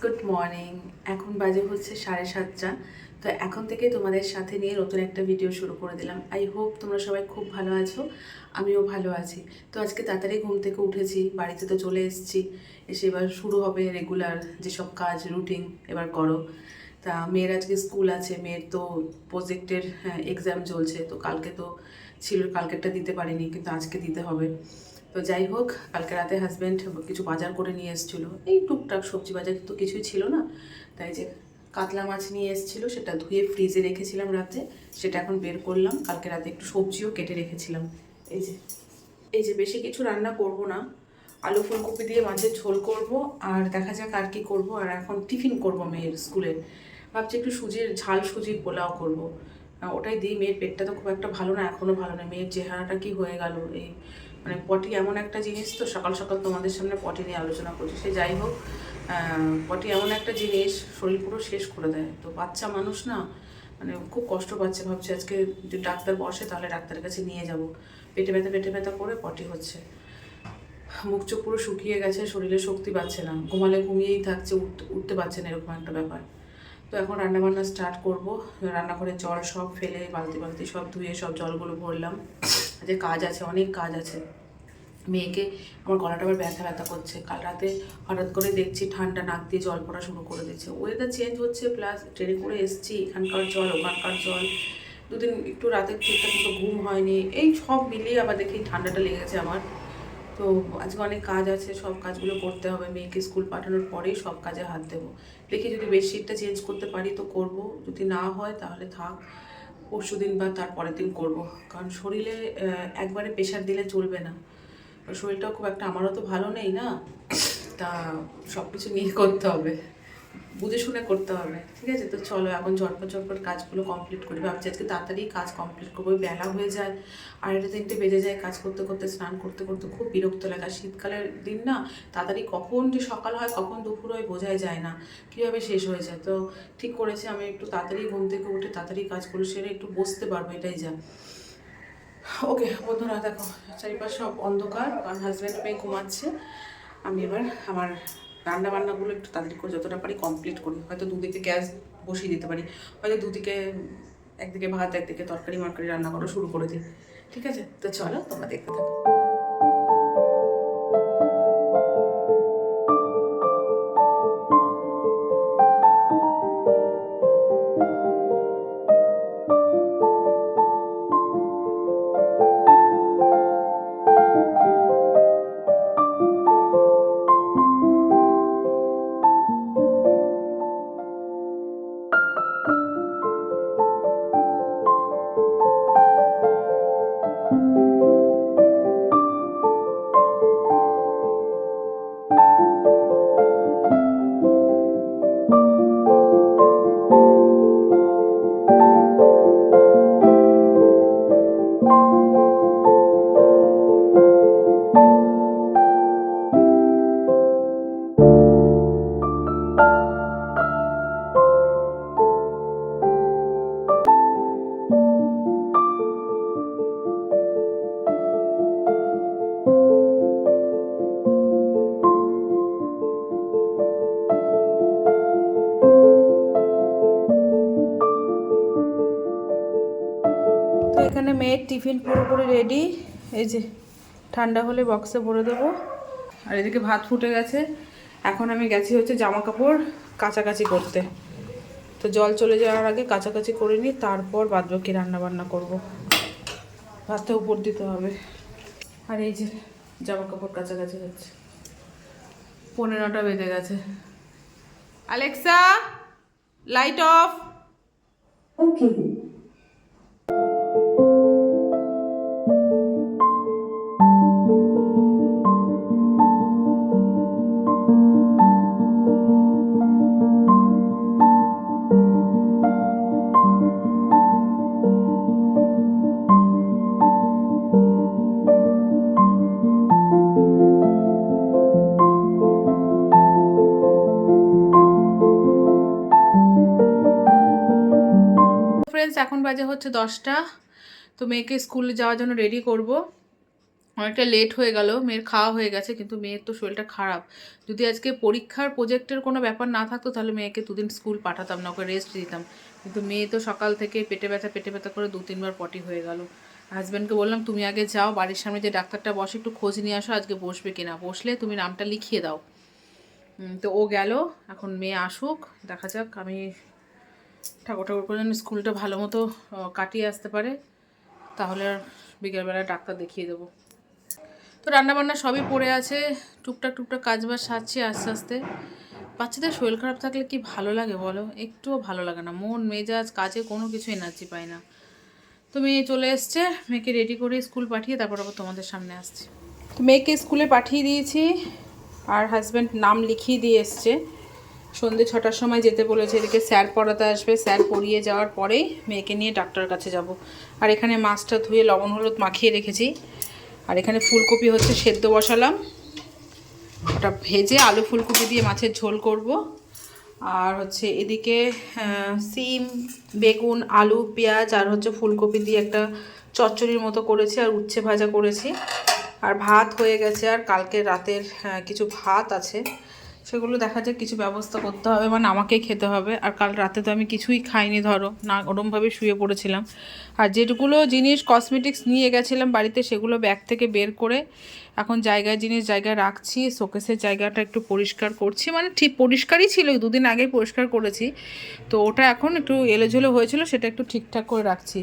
Good morning এখন বাজে হচ্ছে সাড়ে সাতটা। তো এখন থেকে তোমাদের সাথে নিয়ে নতুন একটা ভিডিও শুরু করে দিলাম। আই হোপ তোমরা সবাই খুব ভালো আছো, আমিও ভালো আছি। তো আজকে তাড়াতাড়ি ঘুম থেকে উঠেছি, বাড়িতে তো চলে এসেছি। এসে এবার শুরু হবে রেগুলার যেসব কাজ রুটিন এবার করো। তা মেয়ের আজকে স্কুল আছে, মেয়ের তো প্রজেক্টের এক্সাম চলছে। তো কালকে তো ছিল, কালকেরটা দিতে পারিনি, কিন্তু আজকে দিতে হবে। তো যাই হোক, কালকে রাতে হাজব্যান্ড কিছু বাজার করে নিয়ে এসেছিল। এই টুকটাক সবজি বাজার তো কিছুই ছিল না। তাই যে কাতলা মাছ নিয়ে এসেছিল, সেটা ধুয়ে ফ্রিজে রেখেছিলাম রাতে সেটা এখন বের করলাম। কালকে রাতে একটু সবজিও কেটে রেখেছিলাম। এই যে এই যে বেশি কিছু রান্না করব না। আলু ফুলকপি দিয়ে মাছের ঝোল করব, আর দেখা যাক আর কি করব। আর এখন টিফিন করব মেয়ের স্কুলে। ভাবছি একটু সুজির ঝাল সুজির পোলাও করব। ওটাই দিই। মেয়ের পেটটা তো খুব একটা ভালো না এখনও ভালো না। মেয়ের চেহারাটা কি হয়ে গেল? এই মানে পটি এমন একটা জিনিস তো সকাল সকাল তোমাদের সামনে পটি নিয়ে আলোচনা করছি, সে যাই হোক পটি এমন একটা জিনিস শরীর পুরো শেষ করে দেয়। তো বাচ্চা মানুষ না মানে খুব কষ্ট পাচ্ছে, ভাবছে আজকে যদি ডাক্তার বসে তাহলে ডাক্তারের কাছে নিয়ে যাব। পেটে ব্যথা পেটে ব্যথা করে পটি হচ্ছে। মুখ চোখ পুরো শুকিয়ে গেছে, শরীরে শক্তি পাচ্ছে না। ঘুমালে ঘুমিয়েই থাকছে উঠতে পারছে না, এরকম একটা ব্যাপার। তো এখন রান্নাবান্না স্টার্ট করব। রান্নাঘরে জল সব ফেলে, বালতি বালতি সব ধুয়ে সব জলগুলো ভরলাম। যে কাজ আছে, অনেক কাজ আছে। মেয়েকে, আমার গলাটা আবার ব্যথা ব্যথা করছে। কাল রাতে হঠাৎ করে দেখছি ঠান্ডা নাক দিয়ে জল পড়া শুরু করে দিচ্ছে। ওয়েদার চেঞ্জ হচ্ছে প্লাস ট্রেনে করে এসছি, এখানকার জল, ওখানকার জল। দুদিন একটু রাতে ঠিকঠাক মতো ঘুম হয়নি। এই সব মিলিয়ে আবার দেখি ঠান্ডাটা লেগেছে আমার। তো আজকে অনেক কাজ আছে, সব কাজগুলো করতে হবে। মেয়েকে স্কুল পাঠানোর পরেই সব কাজে হাত দেবো। দেখি যদি বেডশিটটা চেঞ্জ করতে পারি তো করব। যদি না হয় তাহলে থাক পরশু দিন বা তার পরের দিন করব। কারণ শরীরে একবারে প্রেশার দিলে চলবে না। শরীরটাও খুব একটা আমারও তো ভালো নেই না? তা সব কিছু নিয়ে করতে হবে। বুঝে শুনে করতে হবে, ঠিক আছে? তো চলো, এখন ঝটপট ঝটপট কাজগুলো কমপ্লিট করি। ভাবছি আজকে তাড়াতাড়ি কাজ কমপ্লিট করব বেলা হয়ে যায়। আড়াইটা তিনটে বেজে যায় কাজ করতে করতে, স্নান করতে করতে খুব বিরক্ত লাগে। আর শীতকালের দিন না, তাড়াতাড়ি কখন যে সকাল হয়, কখন দুপুর হয় বোঝাই যায় না। কীভাবে শেষ হয়ে যায়? তো ঠিক করেছি, আমি একটু তাড়াতাড়ি ঘুম থেকে উঠে তাড়াতাড়ি কাজগুলো সেরে একটু বসতে পারব, এটাই যা। ওকে, বন্ধুরা, দেখো, চারিপাশ সব অন্ধকার। কারণ হাজব্যান্ড মেয়ে ঘুমাচ্ছে। আমি এবার আমার রান্না বান্নাগুলো একটু তাড়াতাড়ি করে যতটা পারি কমপ্লিট করি। হয়তো দুদিকে গ্যাস বসিয়ে দিতে পারি, হয়তো দুদিকে একদিকে ভাত, একদিকে তরকারি, মরকারি রান্না করা শুরু করে দিই। ঠিক আছে? তো চলো তোমরা দেখতে থাকো। তো এখানে মেয়ের টিফিন পুরোপুরি রেডি। এই যে ঠান্ডা হলে বক্সে ভরে দেবো। আর এদিকে ভাত ফুটে গেছে। এখন আমি গেছি হচ্ছে জামা কাপড় কাচাকাচি করতে। তো জল চলে যাওয়ার আগে কাচাকাচি করে নিই, তারপর বাদবাকি রান্না বান্না করব। ভাতটা উপর দিতে হবে। আর এই যে জামা কাপড় কাছাকাছি হচ্ছে। পনেরোটা বেজে গেছে। আলেক্সা লাইট অফ ফ্রেন্ডস এখন বাজে হচ্ছে দশটা, তো মেয়েকে স্কুলে যাওয়ার জন্য রেডি করব। অনেকটা লেট হয়ে গেল, মেয়ের খাওয়া হয়ে গেছে, কিন্তু মেয়ের তো শরীরটা খারাপ। যদি আজকে পরীক্ষার প্রোজেক্টের কোনো ব্যাপার না থাকতো, তাহলে মেয়েকে দুদিন স্কুল পাঠাতাম না, ওকে রেস্ট দিতাম। কিন্তু মেয়ে তো সকাল থেকে পেটে ব্যথা পেটে ব্যথা করে দু, তিনবার পটি হয়ে গেল। হাজব্যান্ডকে বললাম, তুমি আগে যাও, বাড়ির সামনে যে ডাক্তারটা বসে, একটু খোঁজ নিয়ে আসো, আজকে বসবে কিনা? বসলে তুমি নামটা লিখিয়ে দাও। তো ও গেল, এখন মেয়ে আসুক, দেখা যাক, আমি ঠাকুর ঠাকুর করে যেন স্কুলটা ভালো মতো কাটিয়ে আসতে পারে, তাহলে আর বিকেলবেলা ডাক্তার দেখিয়ে দেবো। তো রান্নাবান্না সবই পড়ে আছে, টুকটাক টুকটাক কাজ বাজ সারছি আস্তে আস্তে। বাচ্চাদের শরীর খারাপ থাকলে কি ভালো লাগে বলো? একটুও ভালো লাগে না, মন, মেজাজ, কাজে কোনো কিছু এনার্জি পায় না। তো মেয়ে চলে এসছে, মেয়েকে রেডি করে স্কুল পাঠিয়ে তারপর আবার তোমাদের সামনে আসছি। তো মেয়েকে স্কুলে পাঠিয়ে দিয়েছি, আর হাজব্যান্ড নাম লিখিয়ে দিয়ে এসছে। সন্ধে ছটার সময় যেতে বলেছে, এদিকে স্যার পড়াতে আসবে। স্যার পড়িয়ে যাওয়ার পরেই মেয়েকে নিয়ে ডাক্তারের কাছে যাব। আর এখানে মাছটা ধুয়ে লবণ হলুদ মাখিয়ে রেখেছি। আর এখানে ফুলকপি হচ্ছে সেদ্ধ বসালাম। ওটা ভেজে আলু ফুলকপি দিয়ে মাছের ঝোল করব। আর হচ্ছে এদিকে সিম, বেগুন, আলু, পেঁয়াজ আর হচ্ছে ফুলকপি দিয়ে একটা চচ্চড়ির মতো করেছি আর উচ্ছে ভাজা করেছি। আর ভাত হয়ে গেছে আর কালকে রাতের কিছু ভাত আছে। সেগুলো দেখা যাক, কিছু ব্যবস্থা করতে হবে মানে আমাকেই খেতে হবে। আর কাল রাতে তো আমি কিছুই খাইনি, ধরো, না ওরমভাবে শুয়ে পড়েছিলাম। আর যেগুলো জিনিস কসমেটিক্স নিয়ে গেছিলাম বাড়িতে, সেগুলো ব্যাগ থেকে বের করে এখন জায়গায় জিনিস জায়গায় রাখছি, শোকেসের জায়গাটা একটু পরিষ্কার করছি। মানে ঠিক পরিষ্কারই ছিল, দুদিন আগে পরিষ্কার করেছি। তো ওটা এখন একটু এলোঝেলো হয়েছিল, সেটা একটু ঠিকঠাক করে রাখছি।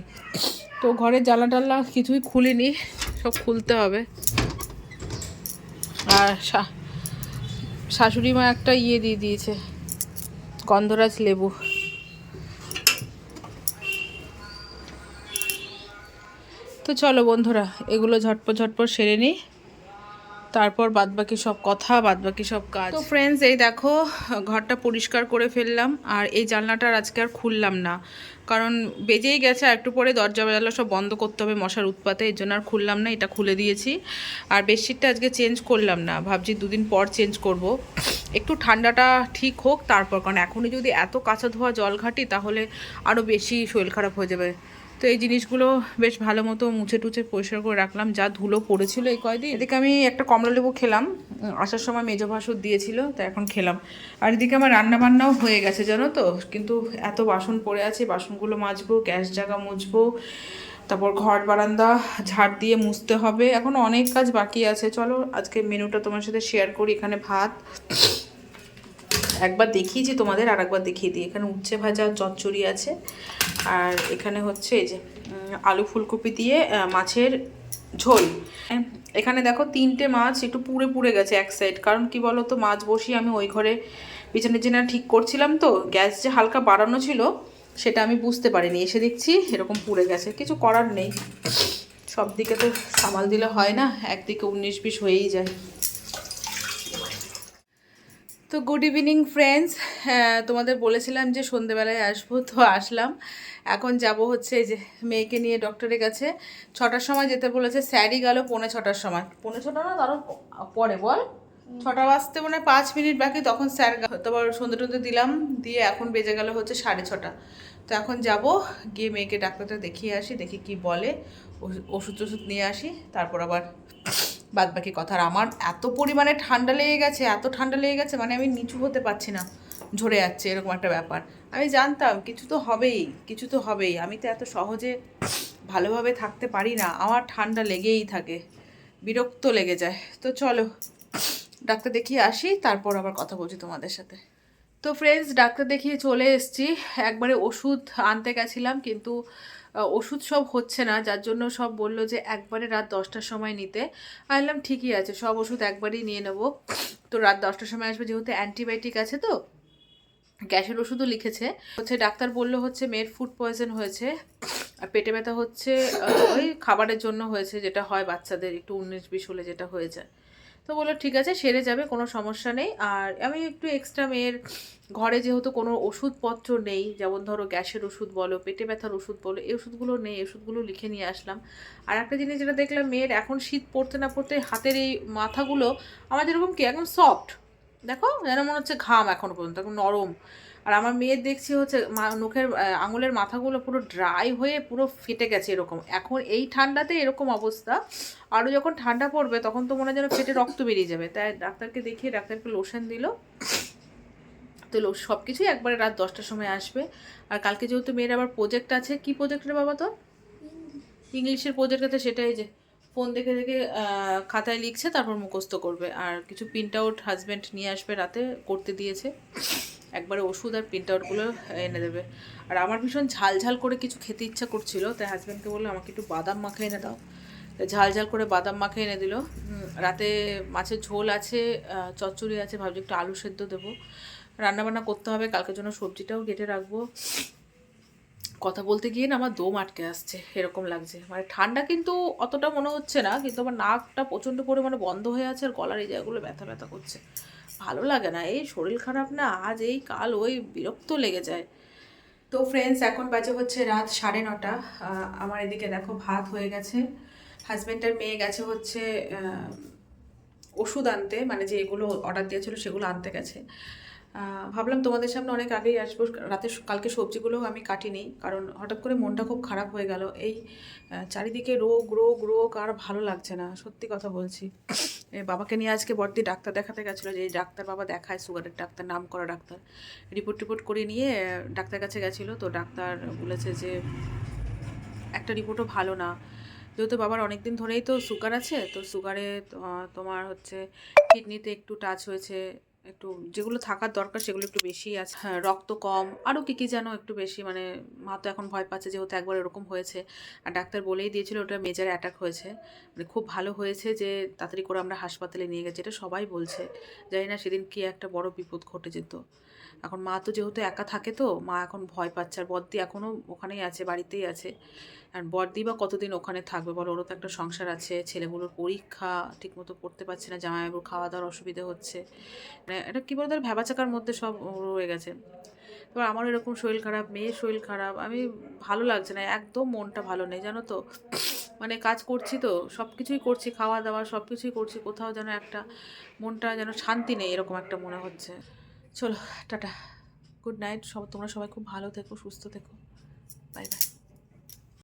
তো ঘরের জ্বালা টাল্লা কিছুই খুলিনি, সব খুলতে হবে। আর শাশুড়ি মা একটা ইয়ে দিয়ে দিয়েছে, গন্ধরাজ লেবু। তো চলো বন্ধুরা, এগুলো ঝটপট ঝটপট সেরে নিই। তারপর বাদবাকি সব কথা, বাদবাকি সব কাজ। তো ফ্রেন্ডস এই দেখো, ঘরটা পরিষ্কার করে ফেললাম, আর এই জানলাটা আজকে আর খুললাম না। কারণ বেজেই গেছে একটু পরে দরজা জানলা সব বন্ধ করতে হবে মশার উৎপাতে, এর জন্য আর খুললাম না, এটা খুলে দিয়েছি। আর বেডশিটটা আজকে চেঞ্জ করলাম না, ভাবছি দুদিন পর চেঞ্জ করব। একটু ঠান্ডাটা ঠিক হোক, তারপর, কারণ এখনই যদি এত কাঁচা ধোয়া জল ঘাটি, তাহলে আরও বেশি শরীর খারাপ হয়ে যাবে। তো এই জিনিসগুলো বেশ ভালো মতো মুছে টুছে পরিষ্কার করে রাখলাম, যা ধুলো পড়েছিল এই কয়দিন। এদিকে আমি একটা কমলা লেবু খেলাম আসার সময় মেজো ভাসুর দিয়েছিল, তো এখন খেলাম। আর এদিকে আমার রান্না বান্নাও হয়ে গেছে, জানো তো? কিন্তু এত বাসন পড়ে আছে, বাসনগুলো মাজবো, গ্যাস জায়গা মুছবো, তারপর ঘর বারান্দা, ঝাড় দিয়ে মুছতে হবে। এখন অনেক কাজ বাকি আছে, চলো আজকে মেনুটা তোমার সাথে শেয়ার করি, এখানে ভাত। একবার দেখিয়েছি তোমাদের আর একবার দেখিয়ে দিই। এখানে উচ্ছে ভাজা চচ্চড়ি আছে। আর এখানে হচ্ছে এই যে আলু ফুলকপি দিয়ে মাছের ঝোল। এখানে দেখো তিনটে মাছ একটু পুড়ে পুড়ে গেছে এক সাইড কারণ কি বলো তো মাছ বসিয়ে আমি ওই ঘরে বিছানা টিছানা ঠিক করছিলাম তো, গ্যাস যে হালকা বাড়ানো ছিল, সেটা আমি বুঝতে পারিনি। এসে দেখছি এরকম পুড়ে গেছে। কিছু করার নেই। সব দিকে তো সামাল দিলে হয় না, একদিকে উনিশ বিশ হয়েই যায়। তো গুড ইভিনিং ফ্রেন্ডস তোমাদের বলেছিলাম যে সন্ধেবেলায় আসব তো আসলাম। এখন যাব হচ্ছে যে মেয়েকে নিয়ে ডক্টরের কাছে। ছটার সময় যেতে বলেছে স্যারই গেল পৌনে ছটার সময়। পৌনে ছটা না তারও পরে বল? ছটা বাজতে মনে হয় পাঁচ মিনিট বাকি তখন স্যার। তারপর সন্ধে টন্ধে দিলাম দিয়ে এখন বেজে গেল হচ্ছে সাড়ে ছটা। তো এখন যাব গিয়ে মেয়েকে ডাক্তারটা দেখিয়ে আসি দেখি কি বলে ওষুধ- ওষুধ টষুধ নিয়ে আসি তারপর আবার বাদ বাকি কথা। আর আমার এত পরিমাণে ঠান্ডা লেগে গেছে, এত ঠান্ডা লেগে গেছে মানে আমি নিচু হতে পারছি না, ঝরে যাচ্ছে, এরকম একটা ব্যাপার। আমি জানতাম, কিছু তো হবেই, কিছু তো হবেই। আমি তো এত সহজে ভালোভাবে থাকতে পারি না, আমার ঠান্ডা লেগেই থাকে, বিরক্ত লেগে যায়। তো চলো, ডাক্তার দেখিয়ে আসি, তারপর আবার কথা বলছি তোমাদের সাথে। তো ফ্রেন্ডস ডাক্তার দেখিয়ে চলে এসেছি। একবারে ওষুধ আনতে গেছিলাম, কিন্তু ওষুধ সব হচ্ছে না, যার জন্য সব বলল যে একবারে রাত দশটার সময় নিতে। আমি বললাম, ঠিকই আছে, সব ওষুধ একবারই নিয়ে নেব। তো রাত দশটার সময় আসবে, যেহেতু অ্যান্টিবায়োটিক আছে তো, গ্যাসের ওষুধও লিখেছে। হচ্ছে ডাক্তার বলল হচ্ছে মেয়ের ফুড পয়জন হয়েছে, আর পেটে ব্যথা হচ্ছে ওই খাবারের জন্য হয়েছে, যেটা হয় বাচ্চাদের, একটু উনিশ বিশ হলে যেটা হয়ে যায়। তো বলল, ঠিক আছে, সেরে যাবে, কোনো সমস্যা নেই। আর আমি একটু এক্সট্রা মেয়ের ঘরে যেহেতু কোনো ওষুধপত্র নেই, যেমন ধরো গ্যাসের ওষুধ বলো, পেটে ব্যথার ওষুধ বলো, এই ওষুধগুলো নেই ওষুধগুলো লিখে নিয়ে আসলাম। আর একটা জিনিস যেটা দেখলাম, মেয়ের এখন শীত পড়তে না পড়তে হাতের এই মাথাগুলো আমার যেরকম কি, একদম সফট দেখো, যেন মনে হচ্ছে ঘাম এখনও পর্যন্ত, একদম নরম। আর আমার মেয়ের দেখছি হচ্ছে মা- নখের আঙুলের মাথাগুলো পুরো ড্রাই হয়ে পুরো ফেটে গেছে এরকম। এখন এই ঠান্ডাতে এরকম অবস্থা। আরও যখন ঠান্ডা পড়বে তখন তো মনে হয় যেন ফেটে রক্ত বেরিয়ে যাবে। তাই ডাক্তারকে দেখিয়ে ডাক্তারকে লোশন দিল। তো লো সব কিছুই একবারে রাত দশটার সময় আসবে। আর কালকে যেহেতু মেয়ের আবার প্রজেক্ট আছে কি প্রজেক্ট রে বাবা তো ইংলিশের প্রজেক্ট আছে সেটাই যে ফোন দেখে দেখে খাতায় লিখছে তারপর মুখস্থ করবে। আর কিছু প্রিন্ট আউট হাজব্যান্ড নিয়ে আসবে রাতে করতে দিয়েছে। একবারে ওষুধ আর প্রিন্ট আউটগুলো এনে দেবে। আর আমার ভীষণ ঝাল ঝাল করে কিছু খেতে ইচ্ছা করছিল, তাই হাজব্যান্ডকে বলল আমাকে একটু বাদাম মাখা এনে দাও। ঝাল ঝাল করে বাদাম মাখা এনে দিল। রাতে মাছের ঝোল আছে চচ্চড়ি আছে, ভাবছি একটু আলু সেদ্ধ দেবো। রান্নাবান্না করতে হবে, কালকের জন্য সবজিটাও কেটে রাখব। কথা বলতে গিয়ে না আমার দম আটকে আসছে, এরকম লাগছে। মানে ঠান্ডা কিন্তু অতটা মনে হচ্ছে না, কিন্তু আমার নাকটা প্রচণ্ড পরিমাণে বন্ধ হয়ে আছে আর গলার এই জায়গাগুলো ব্যথা ব্যথা করছে। ভালো লাগে না। এই শরীর খারাপ না, আজ এই কাল ওই বিরক্ত লেগে যায়। তো ফ্রেন্ডস এখন বাজে হচ্ছে রাত সাড়ে নটা। আমার এদিকে দেখো ভাত হয়ে গেছে। হাজব্যান্ডের মেয়ে গেছে হচ্ছে ওষুধ আনতে মানে যে এগুলো অর্ডার দিয়েছিল সেগুলো আনতে গেছে। ভাবলাম তোমাদের সামনে অনেক আগেই আসব। রাতে কালকে সবজিগুলোও আমি কাটিনি, কারণ হঠাৎ করে মনটা খুব খারাপ হয়ে গেল। এই চারিদিকে রোগ রোগ রোগ, আর ভালো লাগছে না, সত্যি কথা বলছি। বাবাকে নিয়ে আজকে বড়দি ডাক্তার দেখাতে গেছিল যে, এই ডাক্তার বাবা দেখায়, সুগারের ডাক্তার নাম করা ডাক্তার। রিপোর্ট টিপোর্ট করে নিয়ে ডাক্তার কাছে গেছিল, তো ডাক্তার বলেছে যে, একটা রিপোর্টও ভালো না। যেহেতু বাবার অনেক দিন ধরেই তো সুগার আছে, তো সুগারে তোমার হচ্ছে কিডনিতে একটু টাচ হয়েছে একটু যেগুলো থাকার দরকার সেগুলো একটু বেশি আছে। হ্যাঁ রক্ত কম। আরও কী কী যেন একটু বেশি মানে মা তো এখন ভয় পাচ্ছে যেহেতু একবার এরকম হয়েছে। আর ডাক্তার বলেই দিয়েছিল ওটা মেজার অ্যাটাক হয়েছে। মানে খুব ভালো হয়েছে যে তাড়াতাড়ি করে আমরা হাসপাতালে নিয়ে গেছি, এটা সবাই বলছে। জানি না সেদিন কি একটা বড় বিপদ ঘটে যেত। এখন মা তো যেহেতু একা থাকে তো, মা এখন ভয় পাচ্ছে। আর বদ্দি এখনও ওখানেই আছে, বাড়িতেই আছে। আর বর্দি বা কতদিন ওখানে থাকবে বলো? ওরও তো একটা সংসার আছে, ছেলেগুলোর পরীক্ষা ঠিকমতো পড়তে পারছে না, জামাইবাবুর খাওয়া দাওয়ার অসুবিধে হচ্ছে। মানে এটা কী বলতো ভ্যাবাচাকার মধ্যে সব রয়ে গেছে। এবার আমারও এরকম শরীর খারাপ, মেয়ের শরীর খারাপ, আমি ভালো লাগছে না, একদম মনটা ভালো নেই, জানো তো? মানে কাজ করছি তো সব কিছুই করছি খাওয়া দাওয়া সব কিছুই করছি, কোথাও যেন একটা মনটা যেন শান্তি নেই, এরকম একটা মনে হচ্ছে। চলো টাটা। গুড নাইট সব তোমরা সবাই খুব ভালো থেকো সুস্থ থেকো। Bye bye